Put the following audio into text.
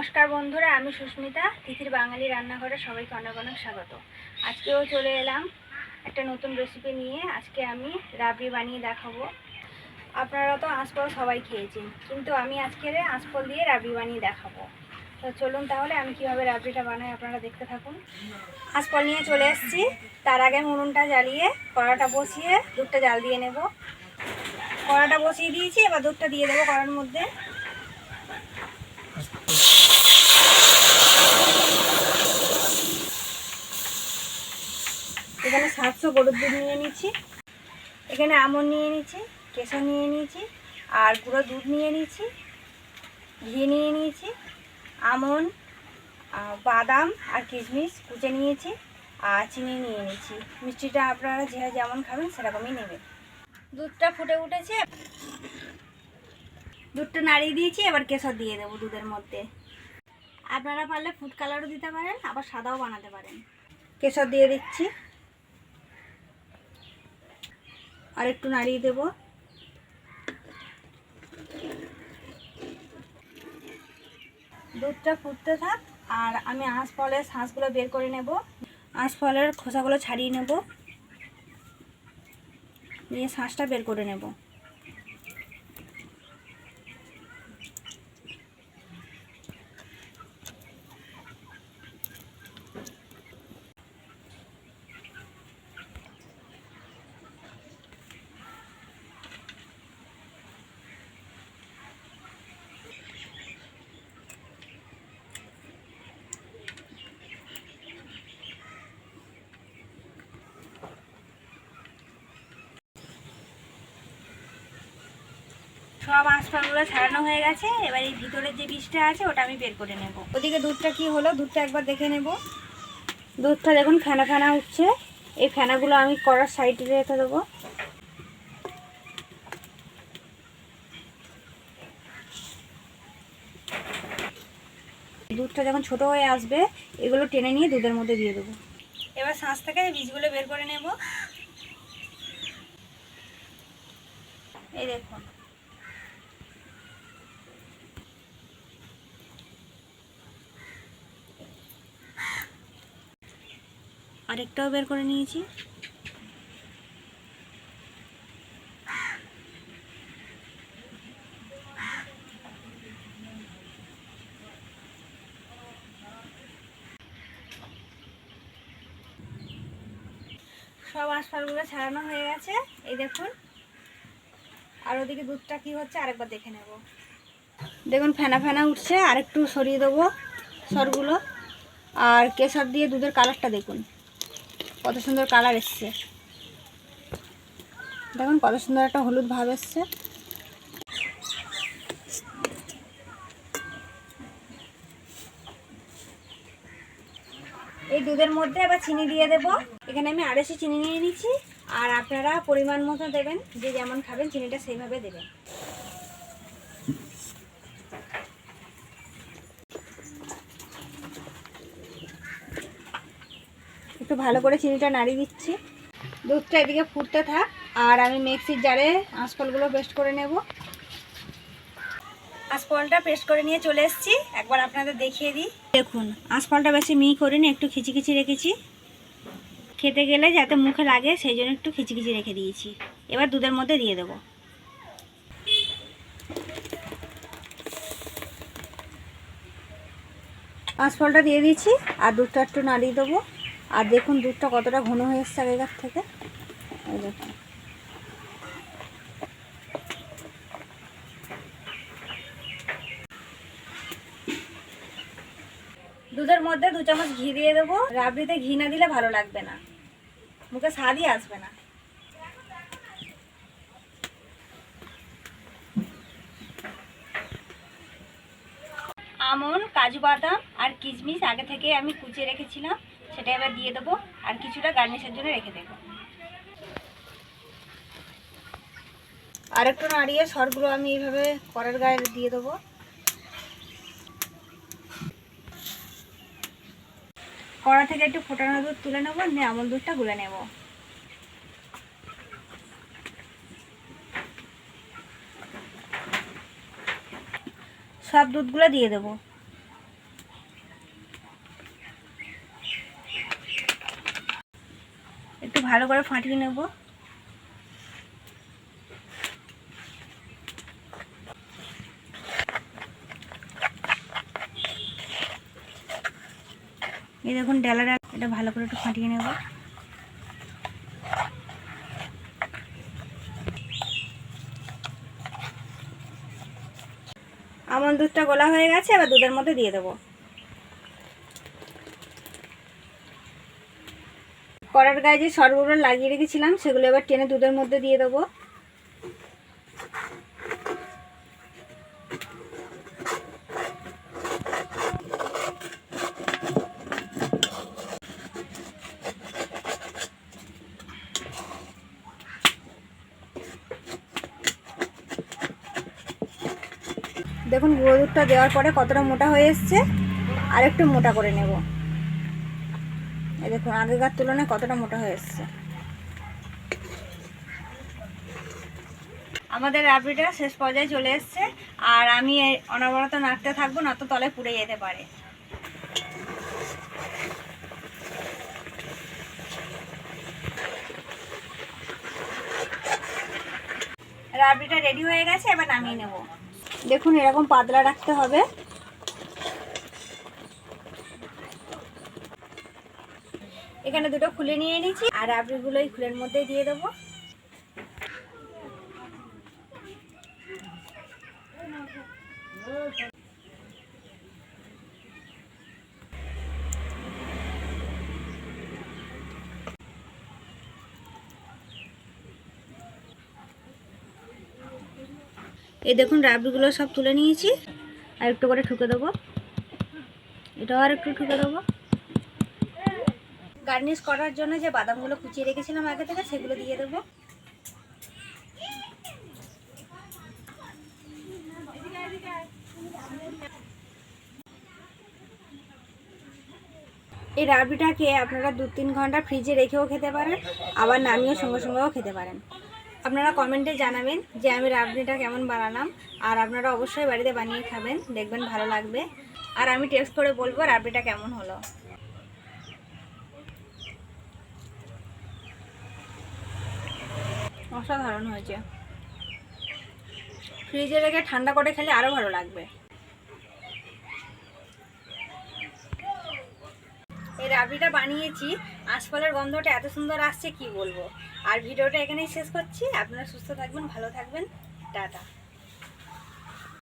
নমস্কার বন্ধুরা, আমি সুস্মিতা, তিথির বাঙালি রান্নাঘরে সবাইকে অনেক অনেক স্বাগত। আজকেও চলে এলাম একটা নতুন রেসিপি নিয়ে, আজকে আমি রাবড়ি বানিয়ে দেখাবো। আপনারা তো আঁশফল সবাই খেয়েছেন, কিন্তু আমি আজকে আঁশফল দিয়ে রাবড়ি বানিয়ে দেখাবো। তো চলুন তাহলে আমি কীভাবে রাবড়িটা বানাই আপনারা দেখতে থাকুন। আঁশফল নিয়ে চলে এসেছি, তার আগে উনুনটা জ্বালিয়ে কড়াটা বসিয়ে দুধটা জাল দিয়ে নেব। কড়াটা বসিয়ে দিয়েছি, এবার দুধটা দিয়ে দেবো কড়ার মধ্যে। এখানে সাতশো গরুর দুধ নিয়ে নিচ্ছি। এখানে আমন নিয়ে নিচ্ছি কেশর নিয়ে নিয়েছি আর গুঁড়ো দুধ নিয়ে নিচ্ছি, ঘি নিয়ে নিয়েছি আমন বাদাম আর কিশমিশ কুচে নিয়েছি, আর চিনি নিয়ে নিয়েছি মিষ্টিটা আপনারা যে যেমন খাবেন সেরকমই নেবেন। দুধটা ফুটে উঠেছে। দুধটা নাড়িয়ে দিয়েছি, এবার কেশর দিয়ে দেবো দুধের মধ্যে। আপনারা পারলে ফুড কালারও দিতে পারেন, আবার সাদাও বানাতে পারেন। কেশর দিয়ে দিচ্ছি। আর একটু নাড়িয়ে দেব। দুধটা ফুটতে থাক আর আমি আঁশ ফলের শাঁসগুলো বের করে নেব। আঁশ ফলের খোসাগুলো ছাড়িয়ে নেব। নিয়ে শাঁসটা বের করে নেব। সব আঁশফলগুলো ছাড়ানো হয়ে গেছে। এবার এই ভিতরের যে বীজটা আছে ওটা আমি বের করে নেব। ওদিকে দুধটা কি হলো? দুধটা একবার দেখে নেব। দুধটা দেখুন ফেনা ফেনা উঠছে এই ফেনাগুলো আমি করার সাইডে রেখে দেবো। দুধটা যখন ছোট হয়ে আসবে এগুলো টেনে নিয়ে দুধের মধ্যে দিয়ে দেবো। এবার শাঁস থেকে বীজগুলো বের করে নেব। এই দেখুন। আরেকটাও বের করে নিয়েছি। সব আশফলগুলো ছাড়ানো হয়ে গেছে। এই দেখুন। আর ওদিকে দুধটা কি হচ্ছে আরেকবার দেখে নেব। দেখুন, ফেনা ফেনা উঠছে। আর একটু সরিয়ে দেবো সরগুলো। আর কেশর দিয়ে দুধের কালারটা দেখুন। কত সুন্দর কালার এসছে। দেখুন কত সুন্দর একটা হলুদ ভাব এসছে। এই দুধের মধ্যে এবার চিনি দিয়ে দেব। এখানে আমি আড়াইশো চিনি নিয়ে নিচ্ছি আর আপনারা পরিমাণ মতো দেবেন, যে যেমন খাবেন, চিনিটা সেইভাবে দেবেন। একটু ভালো করে চিনিটা নাড়িয়ে দিচ্ছি। দুধটা এদিকে ফুটতে থাক, আর আমি মিক্সির জারে আঁশফলগুলো পেস্ট করে নেব। আঁশফলটা পেস্ট করে নিয়ে চলে এসেছি। একবার আপনাদের দেখিয়ে দিই। দেখুন, আঁশফলটা বেশি মিহি করিনি, একটু খিচিখিচি রেখেছি। খেতে গেলে যাতে মুখে লাগে, সেই জন্য একটু খিচিখিচি রেখে দিয়েছি। এবার দুধের মধ্যে দিয়ে দেবো। আঁশফলটা দিয়ে দিয়েছি, আর দুধটা একটু নাড়িয়ে দেবো। আর দেখুন দুধটা কতটা ঘন হয়ে এসছে আগেকার থেকে। দেখুন। দুধের মধ্যে দু চামচ ঘি দিয়ে দেবো। রাবড়িতে ঘি না দিলে ভালো লাগবে না। মুখে স্বাদই আসবে না। আমন, কাজু বাদাম আর কিশমিশ আগে থেকে আমি কুচিয়ে রেখেছিলাম। সেটা এবার দিয়ে দেবো আর কিছুটা গার্নিশের জন্য রেখে দেবো। আর একটু নাড়িয়ে সরগুলো আমি এইভাবে কড়ার গায়ে দিয়ে দেবো। কড়া থেকে একটু ফোটানো দুধ তুলে নেব নিয়ে আমল দুধটা গুলে নেব। সব দুধগুলো দিয়ে দেবো। ভালো করে ফাটিয়ে নেব। এই দেখুন ডালাটা এটা ভালো করে একটু ফাটিয়ে নেব। আমন দুধটা গোলা হয়ে গেছে, এবার দুধের মধ্যে দিয়ে দেবো। কড়ার গায়ে যে সরগুলো লাগিয়ে রেখেছিলাম, সেগুলো এবার টেনে দুধের মধ্যে দিয়ে দেবো। দেখুন গুঁড়ো দুধটা দেওয়ার পরে কতটা মোটা হয়ে এসছে, আর একটু মোটা করে নেব। এই দেখুন আগেকার তুলনায় কতটা মোটা হয়ে এসছে। আমাদের রাবড়িটা শেষ পর্যায়ে চলে এসছে, আর আমি অনবরত নাড়তে থাকব, না তো তলে পুড়ে যেতে পারে। রাবড়িটা রেডি হয়ে গেছে, এবার নামিয়ে নেব। দেখুন, এরকম পাতলা রাখতে হবে। এখানে দুটো খুলে নিয়ে নিয়েছি আর রাবড়িগুলো এই খুলের মধ্যে দিয়ে দেবো। এই দেখুন, রাবড়িগুলো সব তুলে নিয়েছি, আর একটু করে ঠুকে দেবো। এটাও আর একটু ঠুকে দেবো। গার্নিশ করার জন্য যে বাদামগুলো কুচিয়ে রেখেছিলাম আগে থেকে, সেগুলো দিয়ে দেবো। এই রাবড়িটাকে আপনারা দু তিন ঘণ্টা ফ্রিজে রেখেও খেতে পারেন, আবার নামিয়েও সঙ্গে সঙ্গেও খেতে পারেন। আপনারা কমেন্টে জানাবেন যে আমি রাবড়িটা কেমন বানালাম, আর আপনারা অবশ্যই বাড়িতে বানিয়ে খাবেন, দেখবেন ভালো লাগবে। আর আমি টেস্ট করে বলব রাবড়িটা কেমন হলো। অসাধারণ হয়েছে। ফ্রিজে রেখে ঠান্ডা করে খেলে আরও ভালো লাগবে। এই রাবিটা বানিয়েছি, আশফলের গন্ধটা এত সুন্দর আসছে, কি বলব? আর ভিডিওটা এখানেই শেষ করছি। আপনারা সুস্থ থাকবেন, ভালো থাকবেন। টাটা।